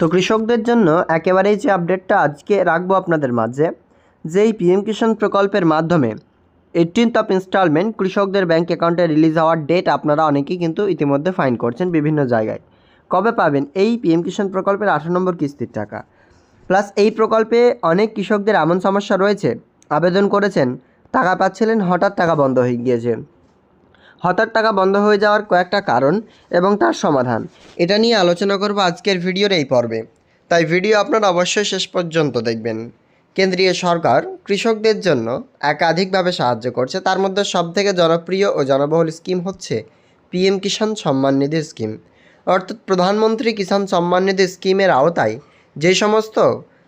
তো কৃষকদের জন্য একেবারেই যে আপডেটটা আজকে রাখব আপনাদের মাঝে, যেই পিএম কিষাণ প্রকল্পের মাধ্যমে এইটিনথ অফ ইনস্টলমেন্ট কৃষকদের ব্যাঙ্ক অ্যাকাউন্টে রিলিজ হওয়ার ডেট আপনারা অনেকেই কিন্তু ইতিমধ্যে ফাইন করছেন বিভিন্ন জায়গায়। কবে পাবেন? এই পিএম কিষাণ প্রকল্পের আঠারো নম্বর কিস্তির টাকা। প্লাস এই প্রকল্পে অনেক কৃষকদের এমন সমস্যা রয়েছে, আবেদন করেছেন, টাকা পাচ্ছিলেন, হঠাৎ টাকা বন্ধ হয়ে গিয়েছে। হঠাৎ টাকা বন্ধ হয়ে যাওয়ার কয়েকটা কারণ এবং তার সমাধান। এটা নিয়ে আলোচনা করব আজকের ভিডিওর এই পর্বে। তাই ভিডিও আপনারা অবশ্যই শেষ পর্যন্ত দেখবেন। কেন্দ্রীয় সরকার কৃষকদের জন্য একাধিকভাবে সাহায্য করছে। তার মধ্যে সবথেকে জনপ্রিয় ও জনবহুল স্কিম হচ্ছে পিএম কিষাণ সম্মান নিধি স্কিম। অর্থাৎ প্রধানমন্ত্রী কিষাণ সম্মান নিধি স্কিমের আওতায় যে সমস্ত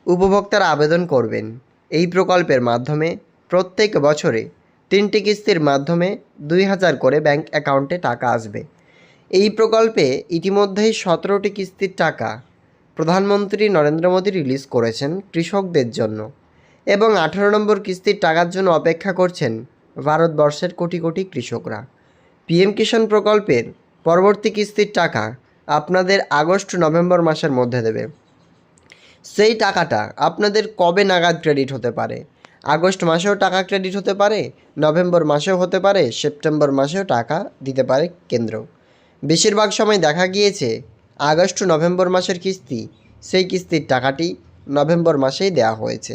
উপভোক্তারা আবেদন করবেন, এই প্রকল্পের মাধ্যমে প্রত্যেক বছরে তিনটি কিস্তির মাধ্যমে দুই হাজার করে ব্যাংক অ্যাকাউন্টে টাকা আসবে। এই প্রকল্পে ইতিমধ্যেই সতেরোটি কিস্তির টাকা প্রধানমন্ত্রী নরেন্দ্র মোদী রিলিজ করেছেন কৃষকদের জন্য এবং আঠারো নম্বর কিস্তির টাকার জন্য অপেক্ষা করছেন ভারতবর্ষের কোটি কোটি কৃষকরা। পিএম কিষাণ প্রকল্পের পরবর্তী কিস্তির টাকা আপনাদের আগস্ট নভেম্বর মাসের মধ্যে দেবে। সেই টাকাটা আপনাদের কবে নাগাদ ক্রেডিট হতে পারে? আগস্ট মাসেও টাকা ক্রেডিট হতে পারে, নভেম্বর মাসেও হতে পারে, সেপ্টেম্বর মাসেও টাকা দিতে পারে কেন্দ্র। বেশিরভাগ সময় দেখা গিয়েছে, আগস্ট নভেম্বর মাসের কিস্তি, সেই কিস্তির টাকাটি নভেম্বর মাসেই দেওয়া হয়েছে।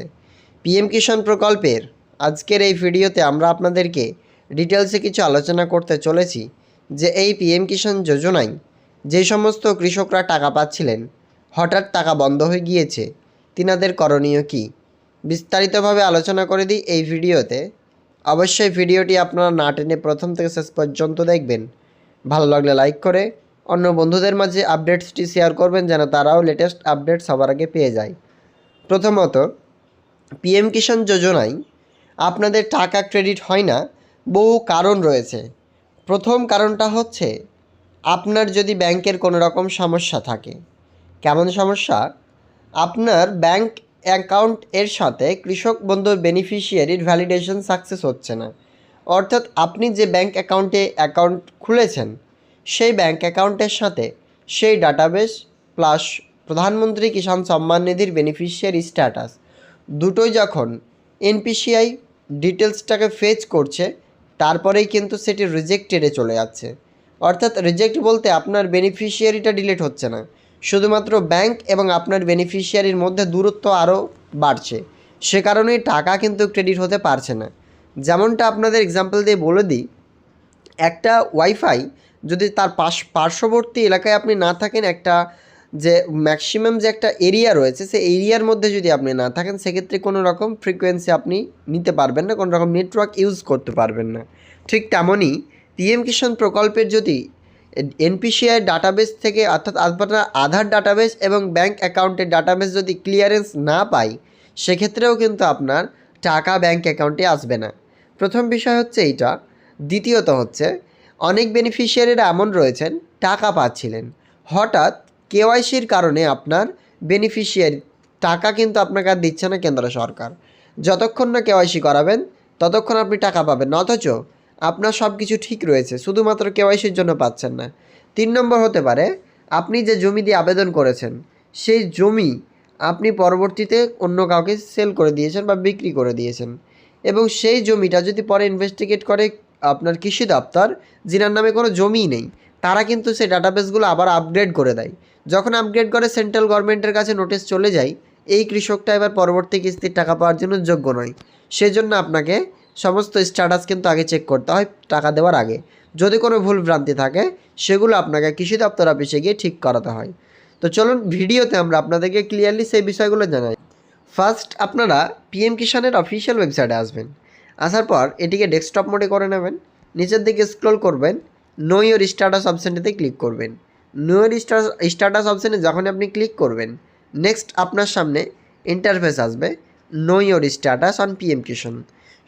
পিএম কিষাণ প্রকল্পের আজকের এই ভিডিওতে আমরা আপনাদেরকে ডিটেলসে কিছু আলোচনা করতে চলেছি, যে এই পিএম কিষাণ যোজনায় যে সমস্ত কৃষকরা টাকা পাচ্ছিলেন, হঠাৎ টাকা বন্ধ হয়ে গিয়েছে, তিনাদের করণীয় কী? বিস্তারিতভাবে আলোচনা করে দিই এই ভিডিওতে। অবশ্যই ভিডিওটি আপনারা না টেনে প্রথম থেকে শেষ পর্যন্ত দেখবেন। ভালো লাগলে লাইক করে, অন্য বন্ধুদের মাঝে আপডেটসটি শেয়ার করবেন যেন তারাও লেটেস্ট আপডেট সবার আগে পেয়ে যায়। প্রথমত, পিএম কিষাণ যোজনায় আপনাদের টাকা ক্রেডিট হয় না, বহু কারণ রয়েছে। প্রথম কারণটা হচ্ছে, আপনার যদি ব্যাংকের কোনো রকম সমস্যা থাকে। কেমন সমস্যা? আপনার ব্যাংক অ্যাকাউন্ট এর সাথে কৃষক বন্ধুর বেনিফিশিয়ারির ভ্যালিডেশন সাকসেস হচ্ছে না। অর্থাৎ আপনি যে ব্যাংক অ্যাকাউন্টে অ্যাকাউন্ট খুলেছেন, সেই ব্যাংক অ্যাকাউন্টের সাথে সেই ডাটাবেস প্লাস প্রধানমন্ত্রী কিষাণ সম্মান নিধির বেনিফিশিয়ারি স্ট্যাটাস দুটোই যখন এনপিসিআই ডিটেলসটাকে ফেচ করছে, তারপরেই কিন্তু সেটি রিজেক্টেডে চলে যাচ্ছে। অর্থাৎ রিজেক্ট বলতে আপনার বেনিফিশিয়ারিটা ডিলিট হচ্ছে না। শুধুমাত্র ব্যাংক এবং আপনার বেনিফিশিয়ারির মধ্যে দূরত্ব আরও বাড়ছে। সে কারণেই টাকা কিন্তু ক্রেডিট হতে পারছে না। যেমনটা আপনাদের এক্সাম্পল দিয়ে বলে দিই, একটা ওয়াইফাই যদি তার পাশ, পার্শ্ববর্তী এলাকায় আপনি না থাকেন, একটা যে ম্যাক্সিমাম যে একটা এরিয়া রয়েছে সেই এরিয়ার মধ্যে যদি আপনি না থাকেন, সেক্ষেত্রে কোনো রকম ফ্রিকোয়েন্সি আপনি নিতে পারবেন না, কোনো রকম নেটওয়ার্ক ইউজ করতে পারবেন না। ঠিক তেমনই পিএম কিষাণ প্রকল্পের যদি এনপিসিআই ডাটাবেস থেকে অর্থাৎ আপনার আধার ডাটাবেস এবং ব্যাংক অ্যাকাউন্টের ডাটাবেস যদি ক্লিয়ারেন্স না পাই, সেক্ষেত্রেও কিন্তু আপনার টাকা ব্যাংক অ্যাকাউন্টে আসবে না। প্রথম বিষয় হচ্ছে এইটা। দ্বিতীয়ত হচ্ছে, অনেক বেনিফিশিয়ারিরা এমন রয়েছেন, টাকা পাচ্ছিলেন। হঠাৎ কেওয়াইসির কারণে আপনার বেনিফিশিয়ারি, টাকা কিন্তু আপনাকে আর দিচ্ছে না কেন্দ্র সরকার। যতক্ষণ না কেওয়াইসি করাবেন, ততক্ষণ আপনি টাকা পাবেন অথচ আপনার সব কিছু ঠিক রয়েছে, শুধুমাত্র কেওয়াইসির জন্য পাচ্ছেন না। তিন নম্বর হতে পারে, আপনি যে জমি দিয়ে আবেদন করেছেন, সেই জমি আপনি পরবর্তীতে অন্য কাউকে সেল করে দিয়েছেন বা বিক্রি করে দিয়েছেন। এবং সেই জমিটা যদি পরে ইনভেস্টিগেট করে আপনার কৃষি দপ্তর, যিনার নামে কোনো জমিই নেই, তারা কিন্তু সেই ডাটাবেসগুলো আবার আপগ্রেড করে দেয়। যখন আপগ্রেড করে সেন্ট্রাল গভর্নমেন্টের কাছে নোটিশ চলে যায়, এই কৃষকটা এবার পরবর্তী কিস্তির টাকা পাওয়ার জন্য যোগ্য নয়। সেজন্য আপনাকে সমস্ত স্ট্যাটাস কিন্তু আগে চেক করতে হয়, টাকা দেওয়ার আগে। যদি কোনো ভুল ভ্রান্তি থাকে, সেগুলো আপনাকে কৃষি দপ্তর অফিসে গিয়ে ঠিক করাতে হয়। তো চলুন ভিডিওতে আমরা আপনাদেরকে ক্লিয়ারলি সেই বিষয়গুলো জানাই। ফার্স্ট আপনারা পিএম কিষানের অফিসিয়াল ওয়েবসাইটে আসবেন। আসার পর এটিকে ডেস্কটপ মোডে করে নেবেন। নিচের দিকে স্ক্রল করবেন। নো ইয়োর স্ট্যাটাস অপশানটিতে ক্লিক করবেন। নো ইয়োর স্ট্যাটাস অপশানে যখন আপনি ক্লিক করবেন নেক্সট আপনার সামনে ইন্টারফেস আসবে। Know your status on PM Kisan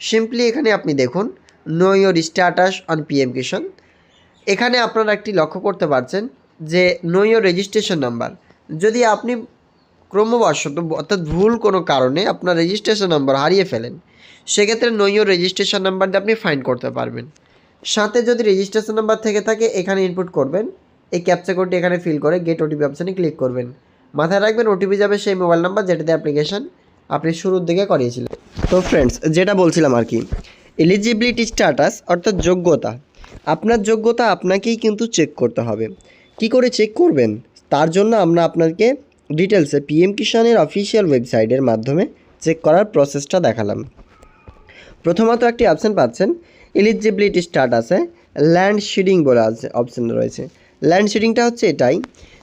simply এখানে আপনি দেখুন know your status on PM Kisan এখানে আপনারা একটি লক্ষ্য করতে পারছেন যে নো ইয়োর রেজিস্ট্রেশন নাম্বার যদি আপনি ক্রমবশত, অর্থাৎ ভুল কোনো কারণে আপনার রেজিস্ট্রেশন নাম্বার হারিয়ে ফেলেন, সেক্ষেত্রে নো ইয়োর রেজিস্ট্রেশন নাম্বার দিয়ে আপনি ফাইন করতে পারবেন। সাথে যদি রেজিস্ট্রেশন নাম্বার থেকে থাকে, এখানে ইনপুট করবেন। এই ক্যাপচা কোডটি এখানে ফিল করে গেট ওটিপি অপশানে ক্লিক করবেন। মাথায় রাখবেন ওটিপি যাবে সেই মোবাইল নাম্বার যেটাতে অ্যাপ্লিকেশন আপনি শুরুর দিকে করিয়েছিলেন। তো ফ্রেন্ডস যেটা বলছিলাম আর কি এলিজিবিলিটি স্ট্যাটাস অর্থাৎ যোগ্যতা, আপনার যোগ্যতা আপনাকেই কিন্তু চেক করতে হবে। কি করে চেক করবেন? তার জন্য আমরা আপনাকে ডিটেলসে পিএম কিষানের অফিসিয়াল ওয়েবসাইটের মাধ্যমে চেক করার প্রসেসটা দেখালাম। প্রথমত একটি অপশান পাচ্ছেন এলিজিবিলিটি স্ট্যাটাসে ল্যান্ড শিডিং বলে আছে অপশান রয়েছে। ল্যান্ড শিডিংটা হচ্ছে এটাই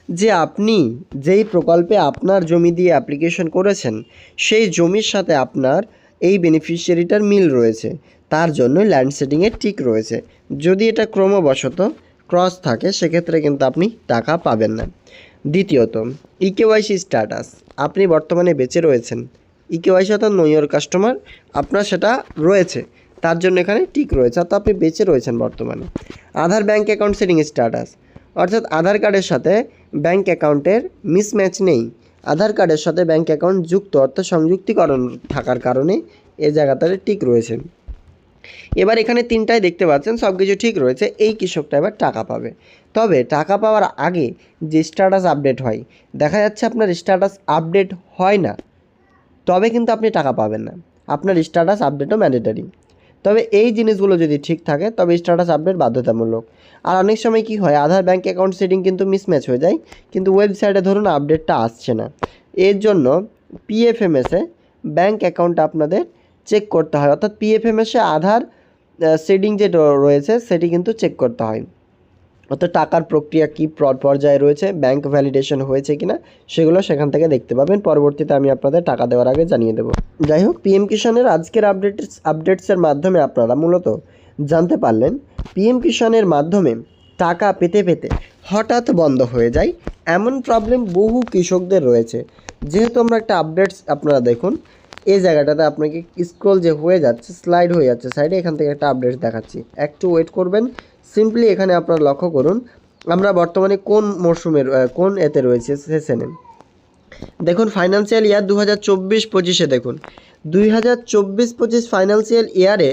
যে আপনি যেই প্রকল্পে আপনার জমি দিয়ে অ্যাপ্লিকেশন করেছেন, সেই জমির সাথে আপনার এই বেনিফিশিয়ারিটার মিল রয়েছে। তার জন্য ল্যান্ড সেটিংয়ে ঠিক রয়েছে। যদি এটা ক্রমবশত ক্রস থাকে, সেক্ষেত্রে কিন্তু আপনি টাকা পাবেন না। দ্বিতীয়ত ইকেওয়াইসি স্ট্যাটাস আপনি বর্তমানে বেঁচে রয়েছেন। ইকেওয়াইসি অর্থাৎ নৈয়র কাস্টমার আপনার সেটা রয়েছে। তার জন্য এখানে ঠিক রয়েছে। অর্থাৎ আপনি বেঁচে রয়েছেন বর্তমানে। Aadhaar bank account seeding status অর্থাৎ আধার কার্ডের সাথে ব্যাঙ্ক অ্যাকাউন্টের মিসম্যাচ নেই। আধার কার্ডের সাথে ব্যাঙ্ক অ্যাকাউন্ট যুক্ত অর্থাৎ সংযুক্তিকরণ থাকার কারণে এ জায়গাটাতে ঠিক রয়েছে। এবার এখানে তিনটাই দেখতে পাচ্ছেন সব কিছু ঠিক রয়েছে, এই কৃষকটা এবার টাকা পাবে। তবে টাকা পাওয়ার আগে যে স্ট্যাটাস আপডেট হয়, দেখা যাচ্ছে আপনার স্ট্যাটাস আপডেট হয় না, তবে কিন্তু আপনি টাকা পাবেন না। আপনার স্ট্যাটাস আপডেটও ম্যান্ডেটারি তবে এই জিনিসগুলো যদি ঠিক থাকে, তবে স্ট্যাটাস আপডেট বাধ্যতামূলক। আর অনেক সময় কি হয় আধার ব্যাঙ্ক অ্যাকাউন্ট সেটিং কিন্তু মিসম্যাচ হয়ে যায়, কিন্তু ওয়েবসাইটে ধরুন আপডেটটা আসছে না। এর জন্য পিএফএমএসে ব্যাঙ্ক অ্যাকাউন্ট আপনাদের চেক করতে হয়। অর্থাৎ পিএফএমএসে আধার সেটিং যে রয়েছে, সেটি কিন্তু চেক করতে হয়। অর্থাৎ টাকার প্রক্রিয়া কী প্র- পর্যায়ে রয়েছে ব্যাংক ভ্যালিডেশন হয়েছে কিনা, সেগুলো সেখান থেকে দেখতে পাবেন। পরবর্তীতে আমি আপনাদের টাকা দেওয়ার আগে জানিয়ে দেবো। যাই হোক পিএম কিষানের আজকের আপডেটস আপডেটসের মাধ্যমে আপনারা মূলত জানতে পারলেন পিএম কিষানের মাধ্যমে টাকা পেতে পেতে হঠাৎ বন্ধ হয়ে যায়। এমন প্রবলেম বহু কৃষকদের রয়েছে। যেহেতু আমরা একটা আপডেটস আপনারা দেখুন, এই জায়গাটাতে আপনাকে স্ক্রল যে হয়ে যাচ্ছে স্লাইড হয়ে যাচ্ছে সাইডে এখান থেকে একটা আপডেট দেখাচ্ছি। একটু ওয়েট করবেন সিম্পলি এখানে আপনারা লক্ষ্য করুন, আমরা বর্তমানে কোন মরশুমের কোন এতে রয়েছে সেশনে দেখুন ফাইন্যান্সিয়াল ইয়ার দু হাজার চব্বিশ পঁচিশে দেখুন। দুই হাজার চব্বিশ পঁচিশ ফাইন্যান্সিয়াল ইয়ারে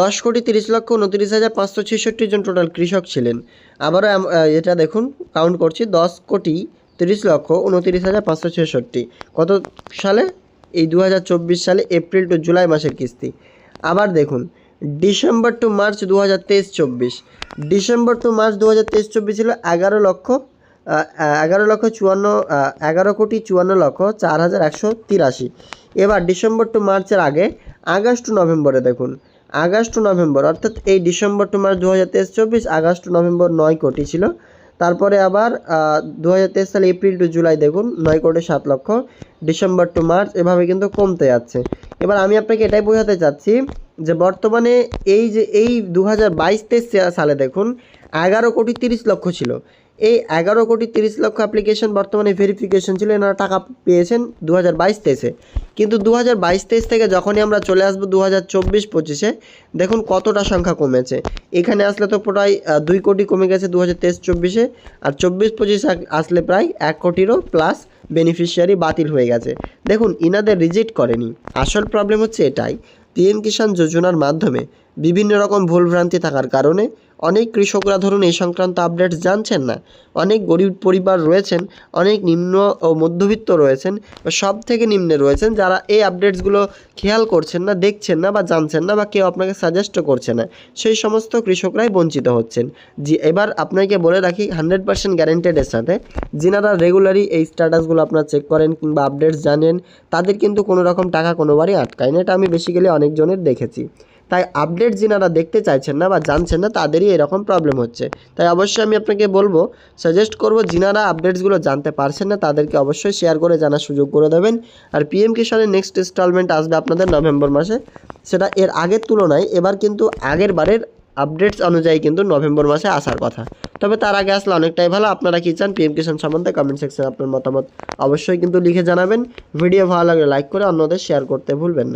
দশ কোটি তিরিশ লক্ষ উনত্রিশ হাজার পাঁচশো ছেষট্টি জন টোটাল কৃষক ছিলেন। আবারও এটা দেখুন কাউন্ট করছি, দশ কোটি তিরিশ লক্ষ উনত্রিশ হাজার পাঁচশো ছেষট্টি। কত সালে? এই দু হাজার চব্বিশ সালে, এপ্রিল টু জুলাই মাসের কিস্তি। আবার দেখুন ডিসেম্বর টু মার্চ দু হাজার তেইশ চব্বিশ। ডিসেম্বর টু মার্চ দু হাজার তেইশ চব্বিশ ছিল এগারো লক্ষ এগারো লক্ষ চুয়ান্ন এগারো কোটি চুয়ান্ন লক্ষ চার হাজার একশো তিরাশি। এবার ডিসেম্বর টু মার্চের আগে আগস্ট টু নভেম্বরে দেখুন। আগস্ট টু নভেম্বর, অর্থাৎ এই ডিসেম্বর টু মার্চ দু হাজার তেইশ চব্বিশ, আগস্ট টু নভেম্বর নয় কোটি ছিল। তারপরে আবার দু হাজার তেইশ সালে এপ্রিল টু জুলাই দেখুন, নয় কোটি সাত লক্ষ। ডিসেম্বর টু মার্চ এভাবে কিন্তু কমতে যাচ্ছে। এবার আমি আপনাকে এটাই বোঝাতে চাচ্ছি যে বর্তমানে এই যে, এই দু হাজার বাইশ সালে দেখুন, এগারো কোটি তিরিশ লক্ষ ছিল। এই এগারো কোটি তিরিশ লক্ষ অ্যাপ্লিকেশন বর্তমানে ভেরিফিকেশন ছিল, এনারা টাকা পেয়েছেন দু হাজার বাইশ তেইশে। কিন্তু দু হাজার বাইশ তেইশ থেকে যখনই আমরা চলে আসব দু হাজার চব্বিশ পঁচিশে, দেখুন কতটা সংখ্যা কমেছে। এখানে আসলে তো প্রায় দুই কোটি কমে গেছে দু হাজার তেইশ চব্বিশে, আর চব্বিশ পঁচিশ আসলে প্রায় এক কোটিরও প্লাস বেনিফিশিয়ারি বাতিল হয়ে গেছে। দেখুন, ইনাদের রিজেক্ট করেনি। আসল প্রবলেম হচ্ছে এটাই পিএম কিষাণ যোজনার মাধ্যমে বিভিন্ন রকম ভুলভ্রান্তি থাকার কারণে অনেক কৃষকরা ধরুন এই সংক্রান্ত আপডেটস জানছেন না। অনেক গরিব পরিবার রয়েছেন, অনেক নিম্ন ও মধ্যবিত্ত রয়েছেন, বা সব থেকে নিম্নে রয়েছেন, যারা এই আপডেটসগুলো খেয়াল করছেন না, দেখছেন না, বা জানছেন না, বা কেউ আপনাকে সাজেস্টও করছে না। সেই সমস্ত কৃষকরাই বঞ্চিত হচ্ছেন। জি, এবার আপনাকে বলে রাখি হান্ড্রেড পার্সেন্ট গ্যারেন্টেডের সাথে, যিনারা রেগুলারই এই স্ট্যাটাসগুলো আপনারা চেক করেন কিংবা আপডেটস জানেন, তাদের কিন্তু কোনো রকম টাকা কোনোবারই আটকায় না। এটা আমি বেসিক্যালি অনেকজনের দেখেছি। তাই আপডেট যিনারা দেখতে চাইছেন না বা জানছেন না, তাদেরই এরকম প্রবলেম হচ্ছে। তাই অবশ্যই আমি আপনাকে বলব সাজেস্ট করব যিনারা আপডেটসগুলো জানতে পারছেন না, তাদেরকে অবশ্যই শেয়ার করে জানার সুযোগ করে দেবেন। আর পিএম কিষানের নেক্সট ইনস্টলমেন্ট আসবে আপনাদের নভেম্বর মাসে। সেটা এর আগের তুলনায় এবার কিন্তু আগের বারের আপডেটস অনুযায়ী কিন্তু নভেম্বর মাসে আসার কথা। তবে তার আগে আসলে অনেকটাই ভালো। আপনারা কি চান পিএম কিষান সম্বন্ধে কমেন্ট সেকশনে আপনার মতামত অবশ্যই কিন্তু লিখে জানাবেন। ভিডিও ভালো লাগলে লাইক করে অন্যদের শেয়ার করতে ভুলবেন না।